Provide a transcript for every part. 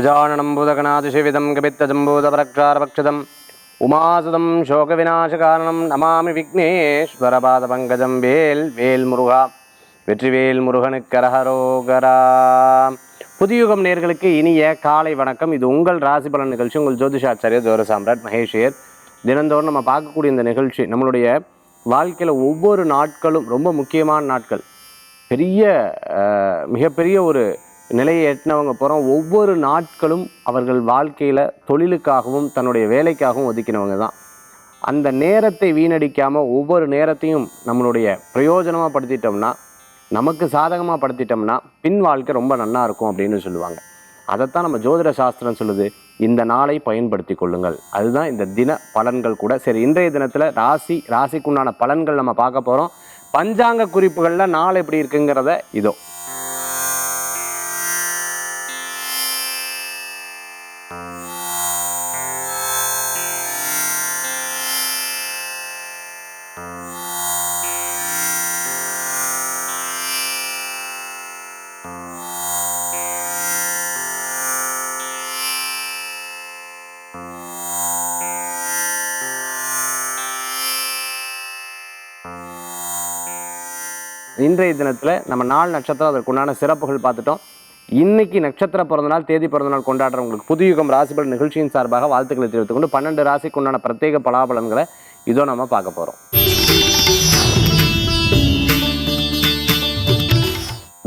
गजाननं बुदगणातिशिविदं कपित्तजम्बूतपरक्षारपक्षितम् उमासुदं शोकविनाशकारणं नमामि विघ्नेश्वरपादपङ्कजं வேல் வேல் முருகா வெற்றிவேல் முருகனுக்கு கரஹரோகரா புதியுகம் நேர்களுக்கு இனிய காலை வணக்கம் இது உங்கள் ராசி பலன் நிகழ்ச்சி உங்கள் ஜோதிஷாச்சாரிய ஜோர சாம்ராட் மகேஷியர் தினந்தோறும் நம்ம பார்க்கக்கூடிய இந்த நிகழ்ச்சி நம்மளுடைய வாழ்க்கையில் ஒவ்வொரு நாட்களும் ரொம்ப முக்கியமான நாட்கள் பெரிய அஹ், மிகப்பெரிய ஒரு நிலையை எட்டினவங்க போகிறோம் ஒவ்வொரு நாட்களும் அவர்கள் வாழ்க்கையில் தொழிலுக்காகவும் தன்னுடைய வேலைக்காகவும் ஒதுக்கினவங்க தான். அந்த நேரத்தை வீணடிக்காமல் ஒவ்வொரு நேரத்தையும் நம்மளுடைய பிரயோஜனமாக படுத்திட்டோம்னா நமக்கு சாதகமாக படுத்திட்டோம்னா பின் வாழ்க்கை ரொம்ப நல்லா இருக்கும் அப்படின்னு சொல்லுவாங்க. அதைத்தான் நம்ம ஜோதிட சாஸ்திரம் சொல்லுது இந்த நாளை பயன்படுத்தி கொள்ளுங்கள். அதுதான் இந்த தின பலன்கள் கூட. சரி இன்றைய தினத்தில் ராசி ராசிக்குண்டான பலன்கள் நம்ம பார்க்க போகிறோம் பஞ்சாங்க குறிப்புகளில் நாள் எப்படி இருக்குங்கிறத இதோ. இன்றைய தினத்தில் நம்ம நாலு நட்சத்திரம் அதற்குண்டான சிறப்புகள் பார்த்துட்டோம். இன்னைக்கு நட்சத்திர பிறந்தநாள் தேதி பிறந்தநாள் கொண்டாடுறவங்களுக்கு புதுயுகம் ராசிபல் நிகழ்ச்சியின் சார்பாக வாழ்த்துக்களை தெரிவித்துக் கொண்டு பன்னெண்டு ராசிக்கு உண்டான பிரத்யேக பலாபலன்களை இதோ நம்ம பார்க்க போகிறோம்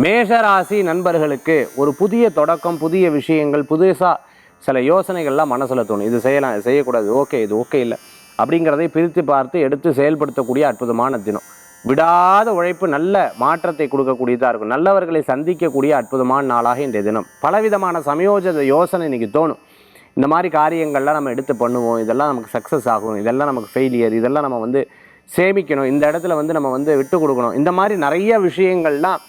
மேஷராசி நண்பர்களுக்கு ஒரு புதிய தொடக்கம் புதிய விஷயங்கள் புதுசாக சில யோசனைகள்லாம் மனசில் தோணும். இது செய்யலாம் செய்யக்கூடாது ஓகே இது ஓகே இல்லை. அப்படிங்கிறதை பிரித்து பார்த்து எடுத்து செயல்படுத்தக்கூடிய அற்புதமான தினம். விடாத உழைப்பு நல்ல மாற்றத்தை கொடுக்கக்கூடியதாக இருக்கும். நல்லவர்களை சந்திக்கக்கூடிய அற்புதமான நாளாக இன்றைய தினம். பலவிதமான சமயோஜத யோசனை இன்னைக்கு தோணும். இந்த மாதிரி காரியங்கள்லாம் நம்ம எடுத்து பண்ணுவோம். இதெல்லாம் நமக்கு சக்ஸஸ் ஆகும். இதெல்லாம் நமக்கு ஃபெயிலியர் இதெல்லாம் நம்ம வந்து சேமிக்கணும். இந்த இடத்துல வந்து நம்ம வந்து விட்டு கொடுக்கணும். இந்த மாதிரி நிறைய விஷயங்கள்லாம்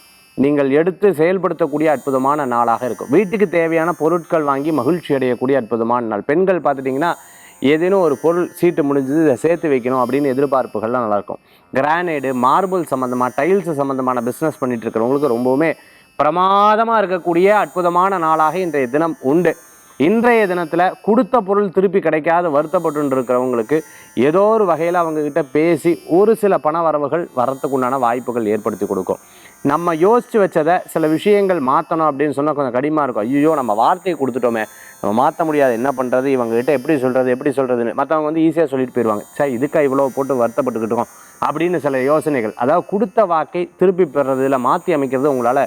நீங்கள் எடுத்து செயல்படுத்தக்கூடிய அற்புதமான நாளாக இருக்கும். வீட்டுக்கு தேவையான பொருட்கள் வாங்கி மகிழ்ச்சி அடையக்கூடிய அற்புதமான நாள். பெண்கள் பார்த்துட்டிங்கன்னா ஏதேனும் ஒரு பொருள் சீட்டு முடிஞ்சது இதை சேர்த்து வைக்கணும் அப்படின்னு எதிர்பார்ப்புகள்லாம் நல்லாயிருக்கும். கிரானைடு மார்பிள் சம்மந்தமாக டைல்ஸ் சம்மந்தமான பிஸ்னஸ் பண்ணிட்டு இருக்கிறவங்களுக்கு ரொம்பவுமே பிரமாதமாக இருக்கக்கூடிய அற்புதமான நாளாக இன்றைய தினம் உண்டு. இன்றைய தினத்தில் கொடுத்த பொருள் திருப்பி கிடைக்காத வருத்தப்பட்டு இருக்கிறவங்களுக்கு ஏதோ ஒரு வகையில் அவங்கக்கிட்ட பேசி ஒரு சில பண வரவுகள் வரத்துக்குண்டான வாய்ப்புகள் ஏற்படுத்தி கொடுக்கும். நம்ம யோசித்து வச்சதை சில விஷயங்கள் மாற்றணும் அப்படின்னு சொன்னால் கொஞ்சம் கடிமாக இருக்கும். ஐயோ நம்ம வார்த்தையை கொடுத்துட்டோமே. நம்ம மாற்ற முடியாது. என்ன பண்ணுறது இவங்ககிட்ட எப்படி சொல்கிறது எப்படி சொல்கிறதுன்னு மற்றவங்க வந்து ஈஸியாக சொல்லிட்டு போயிடுவாங்க சரி இதுக்கா இவ்வளோ போட்டு வருத்தப்பட்டுக்கிட்டோம் அப்படின்னு சில யோசனைகள். அதாவது கொடுத்த வாக்கை திருப்பி பெறதுல மாற்றி அமைக்கிறது உங்களால்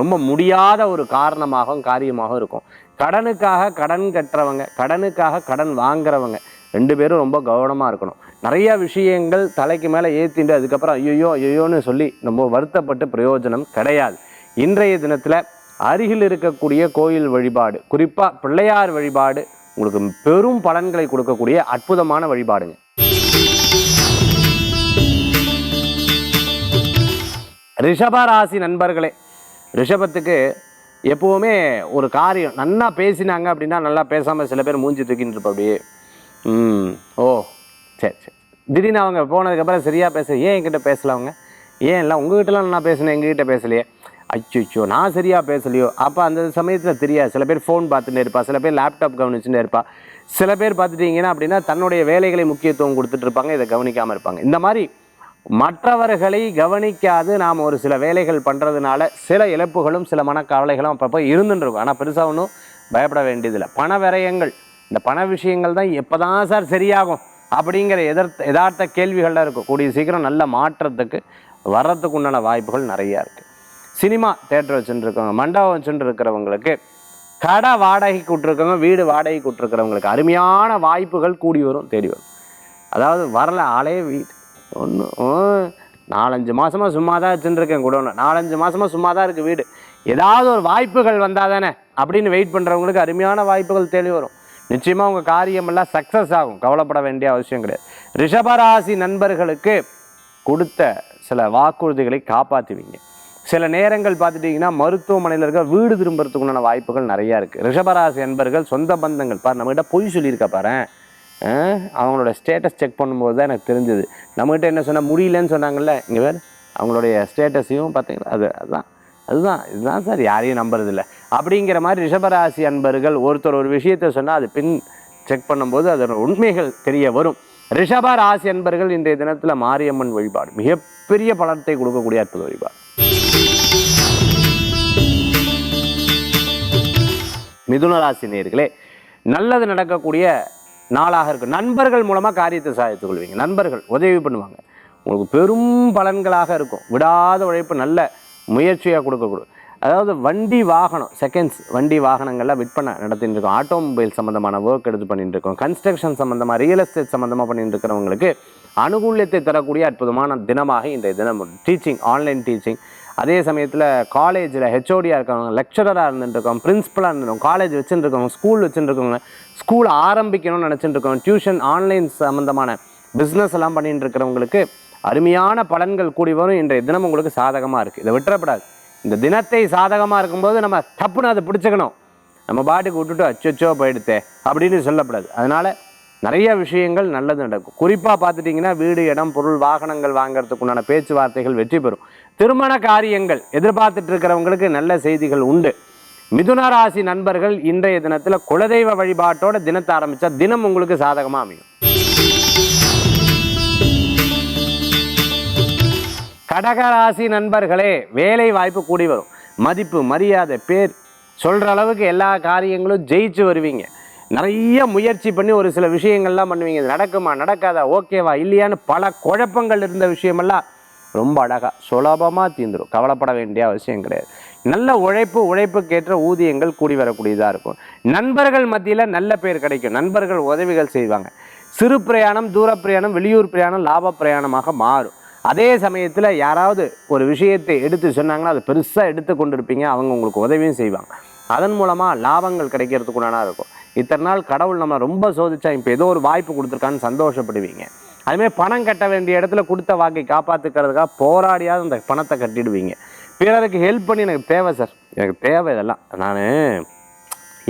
ரொம்ப முடியாத ஒரு காரணமாகவும் காரியமாகவும் இருக்கும். கடனுக்காக கடன் கட்டுறவங்க கடனுக்காக கடன் வாங்குறவங்க ரெண்டு பேரும் ரொம்ப கவனமாக இருக்கணும். நிறைய விஷயங்கள் தலைக்கு மேலே ஏற்றிட்டு அதுக்கப்புறம் ஐயோ ஐயோன்னு சொல்லி ரொம்ப வருத்தப்பட்டு பிரயோஜனம் கிடையாது. இன்றைய தினத்தில் அருகில் இருக்கக்கூடிய கோயில் வழிபாடு குறிப்பாக பிள்ளையார் வழிபாடு உங்களுக்கு பெரும் பலன்களை கொடுக்கக்கூடிய அற்புதமான வழிபாடுங்க. ரிஷபராசி நண்பர்களே ரிஷபத்துக்கு எப்போவுமே ஒரு காரியம் நல்லா பேசினாங்க அப்படின்னா நல்லா பேசாமல் சில பேர் மூஞ்சி தூக்கின்னு இருப்பா அப்படியே. ம் ஓ சரி சரி. திடீர்னு அவங்க போனதுக்கப்புறம் சரியாக பேச ஏன் என்கிட்ட பேசல அவங்க? ஏன் இல்லை உங்ககிட்டலாம் நான் பேசினேன் எங்ககிட்ட பேசலையே? அச்சோ நான் சரியாக பேசலையோ? அப்போ அந்த சமயத்தில் தெரியாது. சில பேர் ஃபோன் பார்த்துட்டே இருப்பா சில பேர் லேப்டாப் கவனிச்சுட்டே இருப்பா. சில பேர் பார்த்துட்டிங்கன்னா அப்படின்னா தன்னுடைய வேலைகளை முக்கியத்துவம் கொடுத்துட்டு இருப்பாங்க இதை கவனிக்காமல் இருப்பாங்க. இந்த மாதிரி மற்றவர்களை கவனிக்காது. நாம் ஒரு சில வேலைகள் பண்ணுறதுனால சில இழப்புகளும் சில மனக்கவலைகளும் அப்பப்போ இருந்துருக்கும் ஆனால் பெருசாக ஒன்றும் பயப்பட வேண்டியதில்லை. பண விரயங்கள் இந்த பண விஷயங்கள் தான் எப்போ தான் சார் சரியாகும் அப்படிங்கிற எதிர்த்த எதார்த்த கேள்விகள்லாம் இருக்கும். கூடிய சீக்கிரம் நல்ல மாற்றத்துக்கு வர்றதுக்கு உண்டான வாய்ப்புகள் நிறையா இருக்குது சினிமா தேட்டர் வச்சுட்டு இருக்கவங்க மண்டபம் வச்சுட்டு இருக்கிறவங்களுக்கு கடை வாடகைக்கு விட்ருக்கவங்க வீடு வாடகைக்கு விட்ருக்கிறவங்களுக்கு அருமையான வாய்ப்புகள் கூடி வரும் தேடி வரும். அதாவது வரல ஆளே வீடு ஒன்றும் நாலஞ்சு மாதமாக சும்மா தான் வச்சுருக்கேன் கூட ஒன்று நாலஞ்சு மாதமாக சும்மா தான் இருக்குது வீடு. ஏதாவது ஒரு வாய்ப்புகள் வந்தால் தானே அப்படின்னு வெயிட் பண்ணுறவங்களுக்கு அருமையான வாய்ப்புகள் தேடி வரும். நிச்சயமாக உங்கள் காரியமெல்லாம் சக்ஸஸ் ஆகும். கவலைப்பட வேண்டிய அவசியம் கிடையாது. ரிஷபராசி நண்பர்களுக்கு கொடுத்த சில வாக்குறுதிகளை காப்பாற்றுவீங்க. சில நேரங்கள் பார்த்துட்டிங்கன்னா மருத்துவமனையில் இருக்க வீடு திரும்புறதுக்குண்டான வாய்ப்புகள் நிறையா இருக்குது ரிஷபராசி நண்பர்கள் சொந்த பந்தங்கள். பாரு நம்மகிட்ட பொய் சொல்லியிருக்க பாரு. அவங்களோட ஸ்டேட்டஸ் செக் பண்ணும்போது தான் எனக்கு தெரிஞ்சது. நம்மகிட்ட என்ன சொன்னால் முடியலன்னு சொன்னாங்கல்ல? இங்கே வேறு அவங்களுடைய ஸ்டேட்டஸையும் பார்த்தீங்களா? அது அதுதான் அதுதான் இதுதான் சார் யாரையும் நம்புறதில்ல. அப்படிங்கிற மாதிரி ரிஷபராசி அன்பர்கள் ஒருத்தர் ஒரு விஷயத்தை சொன்னால் அது பின் செக் பண்ணும்போது அதோட உண்மைகள் தெரிய வரும். ரிஷப ராசி அன்பர்கள் இன்றைய தினத்தில் மாரியம்மன் வழிபாடு மிகப்பெரிய பலத்தை கொடுக்கக்கூடிய அற்புத வழிபாடு. மிதுன ராசி நேர்களே நல்லது நடக்கக்கூடிய நாளாக இருக்கும். நண்பர்கள் மூலமாக காரியத்தை சாதித்துக் கொள்வீங்க. நண்பர்கள் உதவி பண்ணுவாங்க. உங்களுக்கு பெரும் பலன்களாக இருக்கும். விடாத உழைப்பு நல்ல முயற்சியாக கொடுக்கக்கூடும் அதாவது வண்டி வாகனம் செகண்ட்ஸ் வண்டி வாகனங்கள்லாம் விற்பனை நடத்திட்டு இருக்கோம். ஆட்டோமொபைல் சம்மந்தமான ஒர்க் எடுத்து பண்ணிட்டு இருக்கோம். கன்ஸ்ட்ரக்ஷன் சம்மந்தமாக ரியல் எஸ்டேட் சம்மந்தமாக பண்ணிட்டு இருக்கிறவங்களுக்கு அனுகூலியத்தை தரக்கூடிய அற்புதமான தினமாக இன்றைய தினம் டீச்சிங் ஆன்லைன் டீச்சிங் அதே சமயத்தில் காலேஜில் ஹெச்ஓடியாக இருக்கவங்க லெக்சரராக இருந்துருக்கோம் பிரின்ஸிபலாக இருந்துருக்கோம் காலேஜ் வச்சுருக்கவங்க ஸ்கூல் வச்சுருக்கவங்க ஸ்கூல் ஆரம்பிக்கணும்னு நினச்சிட்டுருக்கோம் டியூஷன் ஆன்லைன் சம்மந்தமான பிஸ்னஸ் எல்லாம் பண்ணிட்டு இருக்கிறவங்களுக்கு அருமையான பலன்கள் கூடி வரும். இன்றைய தினம் உங்களுக்கு சாதகமாக இருக்குது இதை விட்டுறப்படாது. இந்த தினத்தை சாதகமாக இருக்கும்போது நம்ம தப்புன்னு அதை பிடிச்சிக்கணும். நம்ம பாட்டுக்கு விட்டுட்டு அச்சோ போயிடுத்தே அப்படின்னு சொல்லப்படாது. அதனால் நிறைய விஷயங்கள் நல்லது நடக்கும். குறிப்பாக பார்த்துட்டிங்கன்னா வீடு இடம் பொருள் வாகனங்கள் வாங்கிறதுக்குண்டான பேச்சுவார்த்தைகள் வெற்றி பெறும். திருமண காரியங்கள் எதிர்பார்த்துட்டு இருக்கிறவங்களுக்கு நல்ல செய்திகள் உண்டு. மிதுன ராசி நண்பர்கள் இன்றைய தினத்தில் குலதெய்வ வழிபாட்டோட தினத்தை ஆரம்பித்தா தினம் உங்களுக்கு சாதகமாக அமையும். கடகராசி நண்பர்களே வேலை வாய்ப்பு கூடி வரும். மதிப்பு மரியாதை பேர் சொல்கிற அளவுக்கு எல்லா காரியங்களும் ஜெயிச்சு வருவீங்க. நிறைய முயற்சி பண்ணி ஒரு சில விஷயங்கள்லாம் பண்ணுவீங்க. நடக்குமா நடக்காதா ஓகேவா இல்லையான்னு பல குழப்பங்கள் இருந்த விஷயமெல்லாம் ரொம்ப அழகாக சுலபமாக தீந்துடும் கவலைப்பட வேண்டிய அவசியம் கிடையாது. நல்ல உழைப்பு உழைப்புக்கேற்ற ஊதியங்கள் கூடி வரக்கூடியதாக இருக்கும். நண்பர்கள் மத்தியில் நல்ல பேர் கிடைக்கும். நண்பர்கள் உதவிகள் செய்வாங்க. சிறு பிரயாணம் தூர பிரயாணம் வெளியூர் பிரயாணம் லாப பிரயாணமாக மாறும். அதே சமயத்தில் யாராவது ஒரு விஷயத்தை எடுத்து சொன்னாங்கன்னா அதை பெருசாக எடுத்து கொண்டு இருப்பீங்க அவங்க உங்களுக்கு உதவியும் செய்வாங்க. அதன் மூலமாக லாபங்கள் கிடைக்கிறதுக்குண்டானா இருக்கும். இத்தனை நாள் கடவுள் நம்ம ரொம்ப சோதிச்சா இப்போ ஏதோ ஒரு வாய்ப்பு கொடுத்துருக்கான்னு சந்தோஷப்படுவீங்க. அதுமாதிரி பணம் கட்ட வேண்டிய இடத்துல கொடுத்த வாக்கை காப்பாற்றுக்கிறதுக்காக போராடியாவது அந்த பணத்தை கட்டிடுவீங்க. பிறருக்கு ஹெல்ப் பண்ணி எனக்கு தேவை சார் எனக்கு தேவை இதெல்லாம். நான்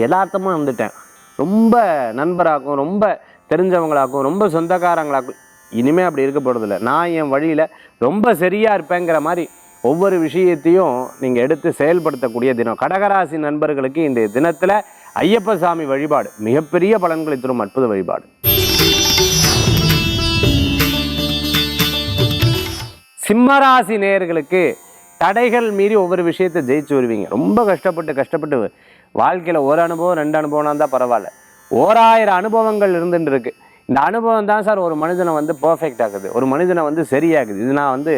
யதார்த்தமாக வந்துட்டேன். ரொம்ப நண்பராக்கும் ரொம்ப தெரிஞ்சவங்களாக்கும் ரொம்ப சொந்தக்காரங்களாக்கும். இனிமேல் அப்படி இருக்க போகிறதில்ல நான் என் வழியில் ரொம்ப சரியாக இருப்பேங்கிற மாதிரி ஒவ்வொரு விஷயத்தையும் நீங்கள் எடுத்து செயல்படுத்தக்கூடிய தினம். கடகராசி நண்பர்களுக்கு இந்த தினத்தில் ஐயப்ப சாமி வழிபாடு மிகப்பெரிய பலன்களை தரும் அற்புத வழிபாடு. சிம்மராசி நேயர்களுக்கு தடைகள் மீறி ஒவ்வொரு விஷயத்தை ஜெயிச்சு வருவீங்க. ரொம்ப கஷ்டப்பட்டு கஷ்டப்பட்டு வாழ்க்கையில் ஒரு அனுபவம் ரெண்டு அனுபவம்னா தான் பரவாயில்ல. ஓராயிரம் அனுபவங்கள் இருந்துட்டு இருக்கு. இந்த அனுபவம் தான் சார் ஒரு மனிதனை வந்து பர்ஃபெக்ட் ஆகுது ஒரு மனிதனை வந்து சரியாக்குது. இது நான் வந்து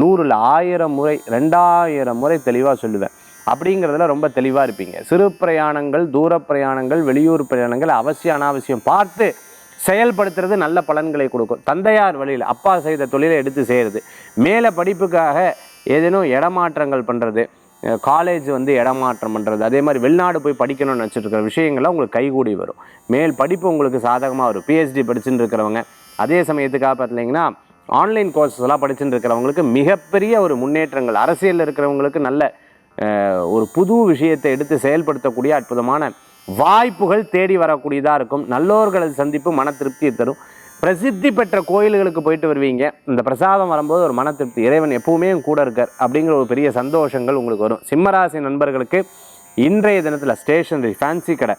நூறில் ஆயிரம் முறை ரெண்டாயிரம் முறை தெளிவாக சொல்லுவேன். அப்படிங்கிறதுல ரொம்ப தெளிவாக இருப்பீங்க. சிறு பிரயாணங்கள் தூர பிரயாணங்கள் வெளியூர் பிரயாணங்கள் அவசியம் அனாவசியம். பார்த்து செயல்படுத்துறது நல்ல பலன்களை கொடுக்கும். தந்தையார் வழியில் அப்பா செய்த தொழிலை எடுத்து செய்கிறது மேலே படிப்புக்காக ஏதேனும் இடமாற்றங்கள் பண்ணுறது காலேஜ் வந்து இடமாற்றம் பண்ணுறது அதே மாதிரி வெளிநாடு போய் படிக்கணும்னு நினச்சிட்டு இருக்கிற விஷயங்கள்லாம் உங்களுக்கு கைகூடி வரும். மேல் படிப்பு உங்களுக்கு சாதகமாக வரும். பிஹெச்டி படிச்சுட்டு இருக்கிறவங்க. அதே சமயத்துக்காக பார்த்தீங்கன்னா ஆன்லைன் கோர்சஸ் எல்லாம் படிச்சுட்டு இருக்கிறவங்களுக்கு மிகப்பெரிய ஒரு முன்னேற்றங்கள். அரசியலில் இருக்கிறவங்களுக்கு நல்ல ஒரு புது விஷயத்தை எடுத்து செயல்படுத்தக்கூடிய அற்புதமான வாய்ப்புகள் தேடி வரக்கூடியதாக இருக்கும். நல்லோர்களது சந்திப்பு மன திருப்தியை தரும். பிரசித்தி பெற்ற கோயில்களுக்கு போயிட்டு வருவீங்க. இந்த பிரசாதம் வரும்போது ஒரு மன திருப்தி. இறைவன் எப்பவுமே கூட இருக்கார் அப்படிங்கிற ஒரு பெரிய சந்தோஷங்கள் உங்களுக்கு வரும். சிம்மராசி நண்பர்களுக்கு இன்றைய தினத்தில் ஸ்டேஷனரி ஃபேன்சி கடை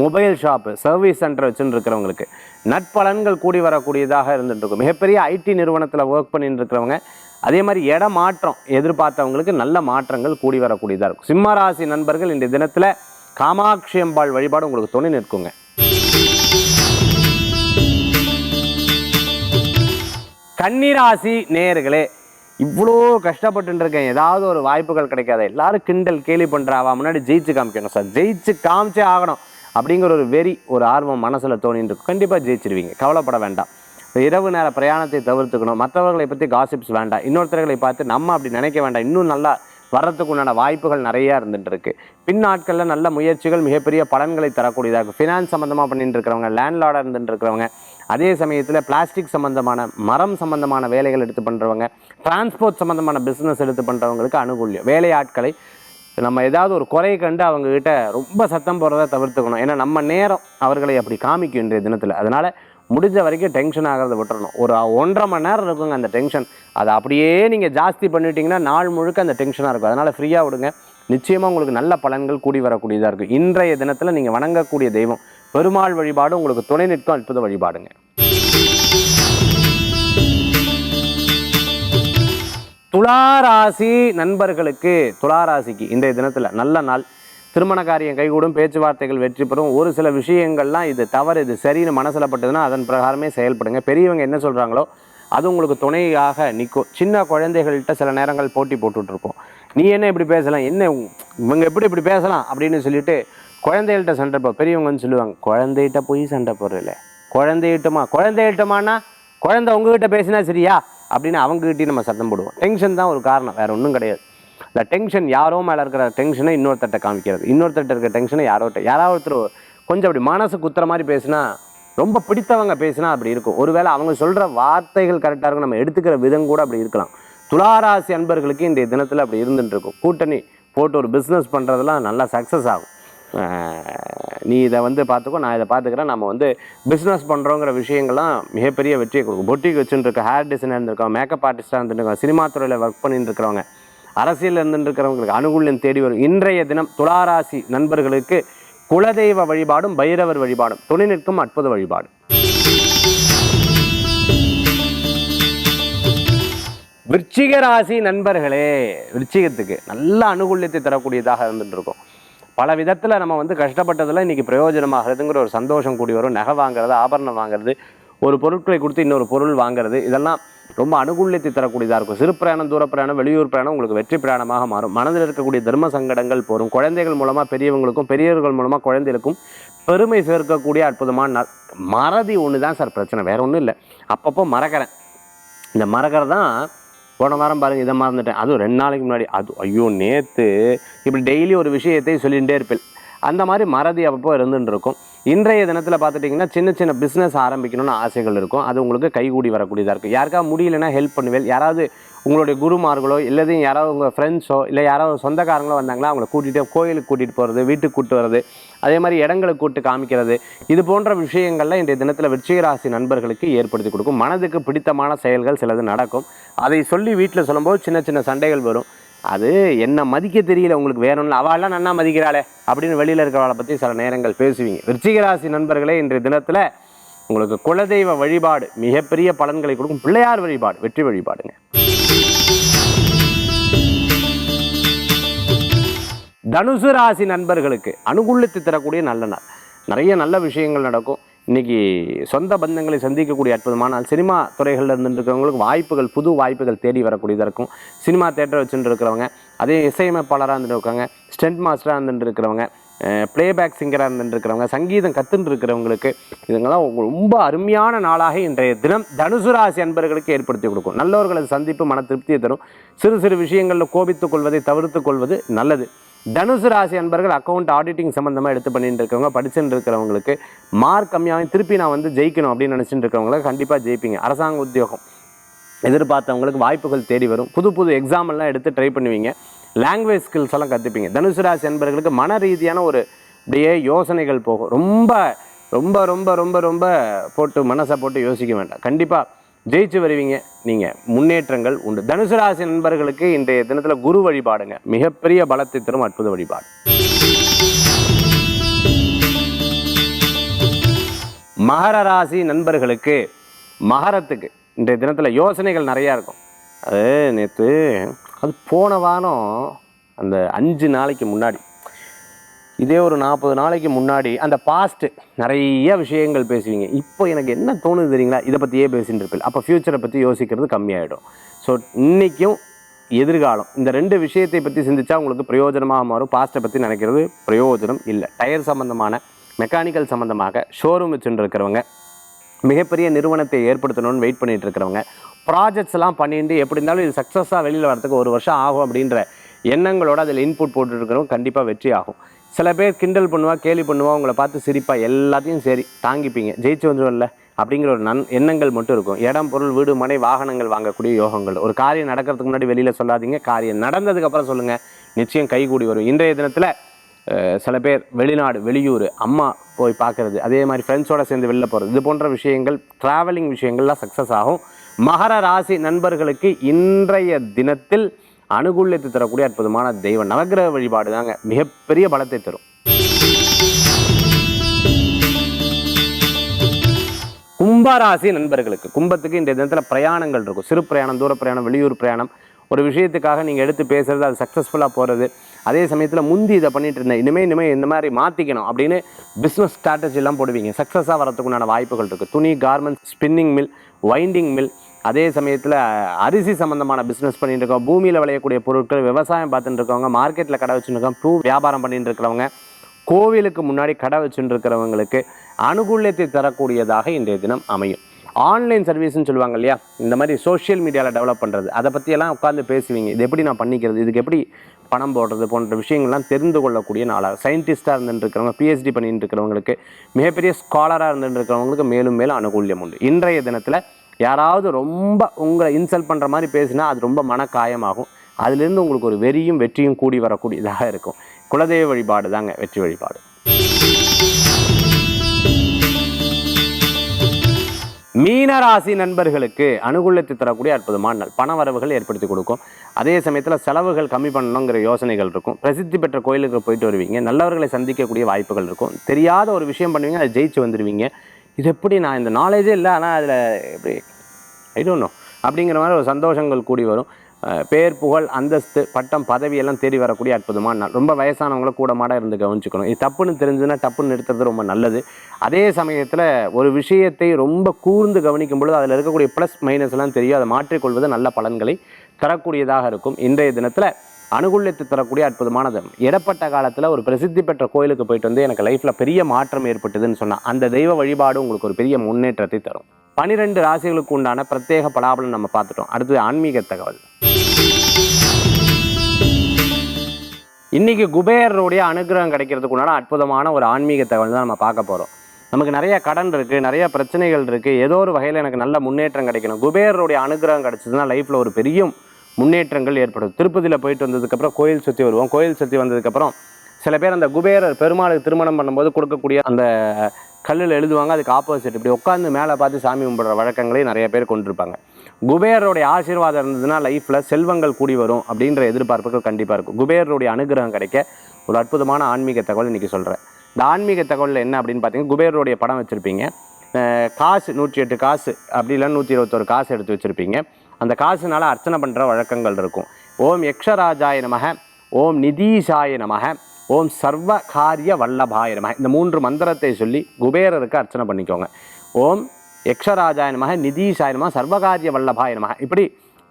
மொபைல் ஷாப்பு சர்வீஸ் சென்டர் வச்சுன்னு இருக்கிறவங்களுக்கு நட்பலன்கள் கூடி வரக்கூடியதாக இருந்துட்டு இருக்கும் மிகப்பெரிய ஐடி நிறுவனத்தில் ஒர்க் பண்ணிட்டு இருக்கிறவங்க அதே மாதிரி இட மாற்றம் எதிர்பார்த்தவங்களுக்கு நல்ல மாற்றங்கள் கூடி வரக்கூடியதாக இருக்கும். சிம்மராசி நண்பர்கள் இன்றைய தினத்தில் காமாட்சி அம்பாள் வழிபாடு உங்களுக்கு துணை நிற்குங்க. கன்னிராசி நேயர்களே இவ்வளோ கஷ்டப்பட்டு இருக்கேன் ஏதாவது ஒரு வாய்ப்புகள் கிடைக்காத எல்லாரும் கிண்டல் கேலி பண்ணுறாவா முன்னாடி ஜெயிச்சு காமிக்கணும். சார் ஜெயிச்சு காமிச்சே ஆகணும் அப்படிங்கிற ஒரு வெறி ஒரு ஆர்வம் மனசில் தோணின்னு இருக்கும் கண்டிப்பாக ஜெயிச்சிருவீங்க. கவலைப்பட வேண்டாம். இரவு நேர பிரயாணத்தை தவிர்த்துக்கணும். மற்றவர்களை பற்றி காசிப்ஸ் வேண்டாம். இன்னொருத்தர்களை பார்த்து நம்ம அப்படி நினைக்க வேண்டாம். இன்னும் நல்லா வர்றதுக்கு உண்டான வாய்ப்புகள் நிறையா இருந்துட்டுருக்கு. பின் நல்ல முயற்சிகள் மிகப்பெரிய பலன்களை தரக்கூடியதாக இருக்குது ஃபினான்ஸ் சம்மந்தமாக பண்ணிட்டு இருக்கிறவங்க லேண்ட்லாடாக இருந்துட்டு இருக்கிறவங்க அதே சமயத்தில் பிளாஸ்டிக் சம்மந்தமான மரம் சம்மந்தமான வேலைகள் எடுத்து பண்ணுறவங்க டிரான்ஸ்போர்ட் சம்மந்தமான பிஸ்னஸ் எடுத்து பண்ணுறவங்களுக்கு அனுகூல்யம். வேலை ஆட்களை நம்ம ஏதாவது ஒரு குறை கண்டு அவங்கக்கிட்ட ரொம்ப சத்தம் போடுறத தவிர்த்துக்கணும். ஏன்னா நம்ம நேரம் அவர்களை அப்படி காமிக்கும் இன்றைய தினத்தில். அதனால் முடிஞ்ச வரைக்கும் டென்ஷன் ஆகிறத விட்டுறணும். ஒரு ஒன்றரை மணி நேரம் இருக்குங்க அந்த டென்ஷன் அதை அப்படியே நீங்கள் ஜாஸ்தி பண்ணிட்டீங்கன்னா நாள் முழுக்க அந்த டென்ஷனாக இருக்கும். அதனால் ஃப்ரீயாக விடுங்க. நிச்சயமாக உங்களுக்கு நல்ல பலன்கள் கூடி வரக்கூடியதாக இருக்கும் இன்றைய தினத்தில் நீங்கள் வணங்கக்கூடிய தெய்வம். பெருமாள் வழிபாடு உங்களுக்கு துணை நிற்கும் அற்புத வழிபாடுங்க. துளாராசி நண்பர்களுக்கு துளாராசிக்கு இன்றைய தினத்தில் நல்ல நாள். திருமண காரியம் கைகூடும் பேச்சுவார்த்தைகள் வெற்றி பெறும் ஒரு சில விஷயங்கள்லாம் இது தவறு இது சரின்னு மனசில் பட்டதுன்னா அதன் பிரகாரமே செயல்படுங்க. பெரியவங்க என்ன சொல்கிறாங்களோ அது உங்களுக்கு துணையாக நிற்கும் சின்ன குழந்தைகள்கிட்ட சில நேரங்கள் போட்டி போட்டுட்ருக்கோம் நீ என்ன இப்படி பேசலாம்? என்ன இவங்க எப்படி இப்படி பேசலாம்? அப்படின்னு சொல்லிட்டு குழந்தைகள்கிட்ட சண்டை போ பெரியவங்கன்னு சொல்லுவாங்க குழந்தைகிட்ட போய் சண்டை போடுறல குழந்தைகிட்டமா? குழந்தைகிட்டமானா குழந்தை உங்ககிட்ட பேசினா சரியா? அப்படின்னு அவங்ககிட்டயும் நம்ம சத்தம் போடுவோம். டென்ஷன் தான் ஒரு காரணம் வேற ஒன்றும் கிடையாது. இந்த டென்ஷன் யாரோ மேலே இருக்கிற டென்ஷனை இன்னொருத்தட்ட காமிக்கிறது. இன்னொருத்தட்ட இருக்கிற டென்ஷனை யாரோட்ட யாராவது ஒருத்தர் கொஞ்சம் அப்படி மனசு குத்துற மாதிரி பேசினா ரொம்ப பிடித்தவங்க பேசினா அப்படி இருக்கும். ஒருவேளை அவங்க சொல்கிற வார்த்தைகள் கரெக்டாக இருக்கும். நம்ம எடுத்துக்கிற விதம் கூட அப்படி இருக்கலாம். துளாராசி அன்பர்களுக்கு இந்த தினத்தில் அப்படி இருந்துட்டு இருக்கும் கூட்டணி போட்டு ஒரு பிஸ்னஸ் பண்ணுறதெல்லாம் நல்லா சக்ஸஸ் ஆகும். நீ இதை வந்து பார்த்துக்கோ நான் இதை பார்த்துக்கிறேன். நம்ம வந்து பிஸ்னஸ் பண்ணுறோங்கிற விஷயங்கள்லாம் மிகப்பெரிய வெற்றியை கொடுக்கும். பொட்டிக் வச்சுட்டு இருக்க ஹேர் டிசைனர் இருந்திருக்கோம் மேக்கப் ஆர்டிஸ்டாக இருந்துருக்கோம் சினிமா துறையில் ஒர்க் பண்ணிட்டு இருக்கிறவங்க அரசியல் இருந்துருக்கிறவங்களுக்கு அனுகூல்யம் தேடி வரும். இன்றைய தினம் துளாராசி நண்பர்களுக்கு குலதெய்வ வழிபாடும் பைரவர் வழிபாடும் துணை நிற்கும் அற்புத வழிபாடு. விருச்சிக ராசி நண்பர்களே விருச்சிகத்துக்கு நல்ல அனுகூல்யத்தை தரக்கூடியதாக இருந்துட்டு இருக்கும் பல விதத்தில் நம்ம வந்து கஷ்டப்பட்டதில் இன்றைக்கி பிரயோஜனமாகிறதுங்கிற ஒரு சந்தோஷம் கூடி வரும். நகை வாங்குறது ஆபரணம் வாங்குறது ஒரு பொருட்களை கொடுத்து இன்னொரு பொருள் வாங்குறது இதெல்லாம் ரொம்ப அனுகூலத்தை தரக்கூடியதாக இருக்கும். சிறு பிரயாணம் தூர பிரயாணம் வெளியூர் பிரயாணம் உங்களுக்கு வெற்றி பிரயாணமாக மாறும். மனதில் இருக்கக்கூடிய தர்ம சங்கடங்கள் போகும் குழந்தைகள் மூலமாக பெரியவங்களுக்கும் பெரியவர்கள் மூலமாக குழந்தைகளுக்கும் பெருமை சேர்க்கக்கூடிய அற்புதமான நாள். மறதி ஒன்று தான் சார் பிரச்சனை வேற ஒன்றும் இல்லை. அப்பப்போ மறக்கிறேன். இந்த மறக்கிறது தான் போன வாரம் பாருங்க இதை மறந்துட்டேன். அதுவும் ரெண்டு நாளைக்கு முன்னாடி. அது ஐயோ நேற்று இப்படி டெய்லி ஒரு விஷயத்தை சொல்லிகிட்டே இருப்பேன். அந்த மாதிரி மறதி அப்பப்போ இருந்துருக்கும் இருக்கும் இன்றைய தினத்தில் பார்த்துட்டிங்கன்னா சின்ன சின்ன பிஸ்னஸ் ஆரம்பிக்கணும்னு ஆசைகள் இருக்கும். அது உங்களுக்கு கைகூடி வரக்கூடியதாக இருக்கும் யாருக்காவது முடியலன்னா ஹெல்ப் பண்ணுவேன். யாராவது உங்களுடைய குருமார்களோ இல்லது யாராவது உங்கள் ஃப்ரெண்ட்ஸோ இல்லை யாராவது சொந்தக்காரங்களோ வந்தாங்களா அவங்கள கூட்டிகிட்டு கோயிலுக்கு கூட்டிகிட்டு போகிறது வீட்டுக்கு கூட்டு வர்றது அதே மாதிரி இடங்களுக்கு கூட்டு காமிக்கிறது இது போன்ற விஷயங்கள்லாம் இன்றைய தினத்தில் விருச்சிகராசி நண்பர்களுக்கு ஏற்படுத்தி கொடுக்கும். மனதுக்கு பிடித்தமான செயல்கள் சிலது நடக்கும். அதை சொல்லி வீட்டில் சொல்லும்போது சின்ன சின்ன சண்டைகள் வரும். அது என்ன மதிக்க தெரியல உங்களுக்கு வேற ஒன்றும் அவள்லாம் நன்னா மதிக்கிறாளே அப்படின்னு வெளியில் இருக்கிறவளை பற்றி சில நேரங்கள் பேசுவீங்க. விருச்சிகராசி நண்பர்களே இன்றைய தினத்தில் உங்களுக்கு குலதெய்வ வழிபாடு மிகப்பெரிய பலன்களை கொடுக்கும் பிள்ளையார் வழிபாடு வெற்றி வழிபாடுங்க. தனுசு ராசி நண்பர்களுக்கு அனுகூலத்தை தரக்கூடிய நல்ல நாள். நிறைய நல்ல விஷயங்கள் நடக்கும். இன்னைக்கு சொந்த பந்தங்களை சந்திக்கக்கூடிய அற்புதமான நாள். சினிமா துறைகளில் இருந்துருக்கிறவங்களுக்கு வாய்ப்புகள் புது வாய்ப்புகள் தேடி வரக்கூடியதாக இருக்கும். சினிமா தேட்டர் வச்சுட்டு இருக்கிறவங்க அதே இசையமைப்பாளராக இருந்துட்டு இருக்காங்க ஸ்டென்ட் மாஸ்டராக இருந்துட்டு இருக்கிறவங்க ப்ளேபேக் சிங்கராக இருந்துருக்கிறவங்க சங்கீதம் கற்றுட்டு இருக்கிறவங்களுக்கு இதுங்கெல்லாம் ரொம்ப அருமையான நாளாக இன்றைய தினம் தனுசு ராசி அன்பர்களுக்கு ஏற்படுத்தி கொடுக்கும். நல்லவர்களது சந்திப்பு மன திருப்தியை தரும். சிறு சிறு விஷயங்களில் கோபித்துக் கொள்வதை தவிர்த்துக் கொள்வது நல்லது. தனுசு ராசி அன்பர்கள் அக்கௌண்ட் ஆடிட்டிங் சம்மந்தமாக எடுத்து பண்ணிட்டு இருக்கவங்க படிச்சுட்டு இருக்கிறவங்களுக்கு மார்க் கம்மியாக திருப்பி நான் வந்து ஜெயிக்கணும் அப்படின்னு நினச்சிட்டு இருக்கவங்களை கண்டிப்பாக ஜெயிப்பீங்க. அரசாங்க உத்தியோகம் எதிர்பார்த்தவங்களுக்கு வாய்ப்புகள் தேடி வரும். புது புது எக்ஸாம் எல்லாம் எடுத்து ட்ரை பண்ணுவீங்க. லாங்குவேஜ் ஸ்கில்ஸ் எல்லாம் கற்றுப்பீங்க தனுசு ராசி அன்பர்களுக்கு மன ரீதியான ஒரு அப்படியே யோசனைகள் போகும். ரொம்ப ரொம்ப ரொம்ப ரொம்ப ரொம்ப போட்டு மனசை போட்டு யோசிக்க வேண்டாம். கண்டிப்பாக ஜெயிச்சு வருவீங்க. நீங்கள் முன்னேற்றங்கள் உண்டு. தனுசு ராசி நண்பர்களுக்கு இன்றைய தினத்தில் குரு வழிபாடுங்க. மிகப்பெரிய பலத்தை தரும் அற்புத வழிபாடு. மகர ராசி நண்பர்களுக்கு மகரத்துக்கு இன்றைய தினத்தில் யோசனைகள் நிறையா இருக்கும். அது நேற்று அது போன வாரம் அந்த அஞ்சு நாளைக்கு முன்னாடி இதே ஒரு நாற்பது நாளைக்கு முன்னாடி அந்த பாஸ்ட்டு நிறைய விஷயங்கள் பேசுவீங்க. இப்போ எனக்கு என்ன தோணுது தெரியுங்களா? இதை பற்றியே பேசிகிட்டு இருப்பேன். அப்போ ஃப்யூச்சரை பற்றி யோசிக்கிறது கம்மியாயிடும். ஸோ இன்றைக்கும் எதிர்காலம். இந்த ரெண்டு விஷயத்தை பற்றி சிந்திச்சா உங்களுக்கு பிரயோஜனமாக மாறும். பாஸ்ட்டை பற்றி நினைக்கிறது பிரயோஜனம் இல்லை. டயர் சம்மந்தமான மெக்கானிக்கல் சம்மந்தமாக ஷோரூம் வச்சுட்டு இருக்கிறவங்க மிகப்பெரிய நிறுவனத்தை ஏற்படுத்தணும்னு வெயிட் பண்ணிகிட்டு இருக்கிறவங்க ப்ராஜெக்ட்ஸ்லாம் பண்ணிட்டு எப்படி இருந்தாலும் இது சக்ஸஸாக வெளியில் வரத்துக்கு ஒரு வருஷம் ஆகும் அப்படின்ற எண்ணங்களோட அதில் இன்புட் போட்டுட்டு இருக்கிறவங்க கண்டிப்பாக வெற்றி ஆகும். சில பேர் கிண்டல் பண்ணுவா கேலி பண்ணுவா உங்களை பார்த்து சிரிப்பா எல்லாத்தையும் சரி தாங்கிப்பீங்க. ஜெயிச்சு வந்துடும்ல அப்படிங்கிற ஒரு நன் எண்ணங்கள் மட்டும் இருக்கும். இடம் பொருள் வீடு மனை வாகனங்கள் வாங்கக்கூடிய யோகங்கள். ஒரு காரியம் நடக்கிறதுக்கு முன்னாடி வெளியில் சொல்லாதீங்க. காரியம் நடந்ததுக்கப்புறம் சொல்லுங்கள் நிச்சயம் கைகூடி வரும். இன்றைய தினத்தில் சில பேர் வெளிநாடு வெளியூர் அம்மா போய் பார்க்குறது அதே மாதிரி ஃப்ரெண்ட்ஸோடு சேர்ந்து வெளில போகிறது இது போன்ற விஷயங்கள் ட்ராவலிங் விஷயங்கள்லாம் சக்ஸஸ் ஆகும். மகர ராசி நண்பர்களுக்கு இன்றைய தினத்தில் அனுகூலத்தை தரக்கூடிய அற்புதமான தெய்வம் நவகிரக வழிபாடு தாங்க மிகப்பெரிய பலத்தை தரும். கும்பராசி நண்பர்களுக்கு கும்பத்துக்கு இந்த தினத்தில் பிரயாணங்கள் இருக்கும். சிறு பிரயாணம் தூர பிரயாணம் வெளியூர் பிரயாணம். ஒரு விஷயத்துக்காக நீங்கள் எடுத்து பேசுறது அது சக்ஸஸ்ஃபுல்லாக போகிறது அதே சமயத்தில் முந்தி இதை பண்ணிட்டு இருந்தேன். இனிமேல் இனிமேல் இந்த மாதிரி மாற்றிக்கணும் அப்படின்னு பிஸ்னஸ் ஸ்ட்ராட்டஜிலாம் போடுவீங்க. சக்ஸஸாக வரதுக்குண்டான வாய்ப்புகள் இருக்குது துணி garments spinning mill winding mill அதே சமயத்தில் அரிசி சம்மந்தமான பிஸ்னஸ் பண்ணிட்டு இருக்கோம். பூமியில் விளையக்கூடிய பொருட்கள் விவசாயம் பார்த்துட்டு இருக்கவங்க மார்க்கெட்டில் கடை வச்சுருக்கோம் இருக்கோம். பூ வியாபாரம் பண்ணிட்டு இருக்கிறவங்க கோவிலுக்கு முன்னாடி கடை வச்சுட்டு இருக்கிறவங்களுக்கு அனுகூலியத்தை தரக்கூடியதாக இன்றைய தினம் அமையும். ஆன்லைன் சர்வீஸ்னு சொல்லுவாங்க இல்லையா? இந்த மாதிரி சோஷியல் மீடியாவில் டெவலப் பண்ணுறது அதை பற்றியெல்லாம் உட்காந்து பேசுவீங்க. இது எப்படி நான் பண்ணிக்கிறது? இதுக்கு எப்படி பணம் போடுறது? போன்ற விஷயங்கள்லாம் தெரிந்து கொள்ளக்கூடிய நாளாக. சயின்டிஸ்ட்டாக இருந்துட்டு இருக்கிறவங்க பிஹெச்டி பண்ணிட்டு இருக்கிறவங்களுக்கு மிகப்பெரிய ஸ்காலராக இருந்துட்டு இருக்கிறவங்களுக்கு மேலும் மேலும் அனுகூல்யம் உண்டு. இன்றைய தினத்தில் யாராவது ரொம்ப உங்களை இன்சல்ட் பண்ணுற மாதிரி பேசினா அது ரொம்ப மனக்காயமாகும். அதுலேருந்து உங்களுக்கு ஒரு வெறியும் வெற்றியும் கூடி வரக்கூடியதாக இருக்கும். குலதெய்வ வழிபாடு தாங்க வெற்றி வழிபாடு. மீனராசி நண்பர்களுக்கு அனுகூலத்தை தரக்கூடிய அற்புதமான நாள். பண வரவுகள் ஏற்படுத்தி கொடுக்கும். அதே சமயத்தில் செலவுகள் கம்மி பண்ணணுங்கிற யோசனைகள் இருக்கும். பிரசித்தி பெற்ற கோயிலுக்கு போயிட்டு வருவீங்க. நல்லவர்களை சந்திக்கக்கூடிய வாய்ப்புகள் இருக்கும். தெரியாத ஒரு விஷயம் பண்ணுவீங்க அதை ஜெயிச்சு வந்துடுவீங்க இது எப்படி நான் இந்த நாலேஜே இல்லை ஆனால் அதில் எப்படி ஐ டோன்ட் நோ அப்படிங்கிற மாதிரி ஒரு சந்தோஷங்கள் கூடி வரும். பேர் புகழ் அந்தஸ்து பட்டம் பதவி எல்லாம் தேடி வரக்கூடிய அற்புதமான நாள். ரொம்ப வயசானவங்கள கூட மாட இருந்து கவனிச்சுக்கணும். இது தப்புன்னு தெரிஞ்சுன்னா தப்புன்னு நிறுத்துறது ரொம்ப நல்லது. அதே சமயத்தில் ஒரு விஷயத்தை ரொம்ப கூர்ந்து கவனிக்கும் பொழுது அதில் இருக்கக்கூடிய ப்ளஸ் மைனஸ் எல்லாம் தெரியும். அதை மாற்றிக்கொள்வது நல்ல பலன்களை தரக்கூடியதாக இருக்கும். இன்றைய தினத்தில் அனுகூலித்து தரக்கூடிய அற்புதமானது. இடப்பட்ட காலத்தில் ஒரு பிரசித்தி பெற்ற கோயிலுக்கு போயிட்டு வந்து எனக்கு லைஃப்பில் பெரிய மாற்றம் ஏற்பட்டதுன்னு சொன்னால் அந்த தெய்வ வழிபாடு உங்களுக்கு ஒரு பெரிய முன்னேற்றத்தை தரும். பனிரெண்டு ராசிகளுக்கு உண்டான பிரத்யேக பலாபலம் நம்ம பார்த்துட்டோம். அடுத்தது ஆன்மீக தகவல். இன்னைக்கு குபேரருடைய அனுகிரகம் கிடைக்கிறதுக்கு உண்டான அற்புதமான ஒரு ஆன்மீக தகவல் தான் நம்ம பார்க்க போகிறோம் நமக்கு நிறைய கடன் இருக்குது நிறைய பிரச்சனைகள் இருக்குது ஏதோ ஒரு வகையில் எனக்கு நல்ல முன்னேற்றம் கிடைக்கணும். குபேரருடைய அனுகிரகம் கிடைச்சதுன்னா லைஃப்பில் ஒரு பெரிய முன்னேற்றங்கள் ஏற்படும். திருப்பதியில் போயிட்டு வந்ததுக்கப்புறம் கோயில் சுற்றி வருவோம். கோயில் சுற்றி வந்ததுக்கப்புறம் சில பேர் அந்த குபேரர் பெருமாளுக்கு திருமணம் பண்ணும்போது கொடுக்கக்கூடிய அந்த கல்லில் எழுதுவாங்க. அதுக்கு ஆப்போசிட் இப்படி உட்காந்து மேலே பார்த்து சாமி கும்பிட்ற வழக்கங்களையும் நிறைய பேர் கொண்டிருப்பாங்க. குபேரருடைய ஆசீர்வாதம் இருந்ததுன்னா லைஃப்பில் செல்வங்கள் கூடி வரும் அப்படின்ற எதிர்பார்ப்புகள் கண்டிப்பாக இருக்கும். குபேரருடைய அனுகிரகம் கிடைக்க ஒரு அற்புதமான ஆன்மீக தகவல் இன்றைக்கி சொல்கிறேன் இந்த ஆன்மீக தகவலில் என்ன அப்படின்னு பார்த்தீங்கன்னா குபேரருடைய படம் வச்சுருப்பீங்க. காசு நூற்றி எட்டு காசு அப்படி இல்லைன்னா நூற்றி இருபத்தொரு காசு எடுத்து வச்சுருப்பீங்க. அந்த காசுனால அர்ச்சனை பண்ணுற வழக்கங்கள் இருக்கும். ஓம் யக்ஷராஜாய நமக ஓம் நிதீஷாய நமக ஓம் சர்வ காரிய வல்லபாய நமக. இந்த மூன்று மந்திரத்தை சொல்லி குபேரருக்கு அர்ச்சனை பண்ணிக்கோங்க. ஓம் யக்ஷராஜாய நமக நிதீஷாய நமக சர்வகாரிய வல்லபாய நமக. இப்படி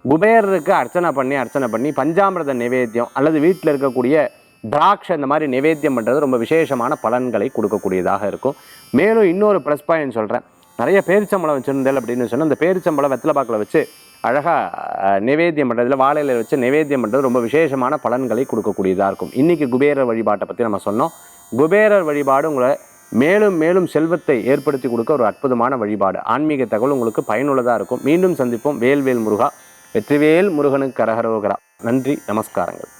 குபேரருக்கு அர்ச்சனை பண்ணி அர்ச்சனை பண்ணி பஞ்சாமிரத நிவேத்தியம் அல்லது வீட்டில் இருக்கக்கூடிய திராட்சை இந்த மாதிரி நிவேத்தியம் பண்ணுறது ரொம்ப விசேஷமான பலன்களை கொடுக்கக்கூடியதாக இருக்கும். மேலும் இன்னொரு ப்ளஸ் பாயிண்ட் சொல்கிறேன் நிறைய பேரிச்சம்பழம் வச்சுருந்தேன் அப்படின்னு சொன்னால் அந்த பேரிச்சம்பழம் வெத்தலை பாக்கில் வச்சு அழகாக நிவேத்தியம் பண்ணுறதுல வாழையில வச்சு நிவேத்தியம் பண்ணுறது ரொம்ப விசேஷமான பலன்களை கொடுக்கக்கூடியதாக இருக்கும். இன்றைக்கி குபேரர் வழிபாட்டை பற்றி நம்ம சொன்னோம். குபேரர் வழிபாடு உங்களை மேலும் மேலும் செல்வத்தை ஏற்படுத்தி கொடுக்க ஒரு அற்புதமான வழிபாடு. ஆன்மீக தகவல் உங்களுக்கு பயனுள்ளதாக இருக்கும். மீண்டும் சந்திப்போம். வேல்வேல் முருகா. வெற்றிவேல் முருகனுக்கு கரகரோகரா. நன்றி. நமஸ்காரங்கள்.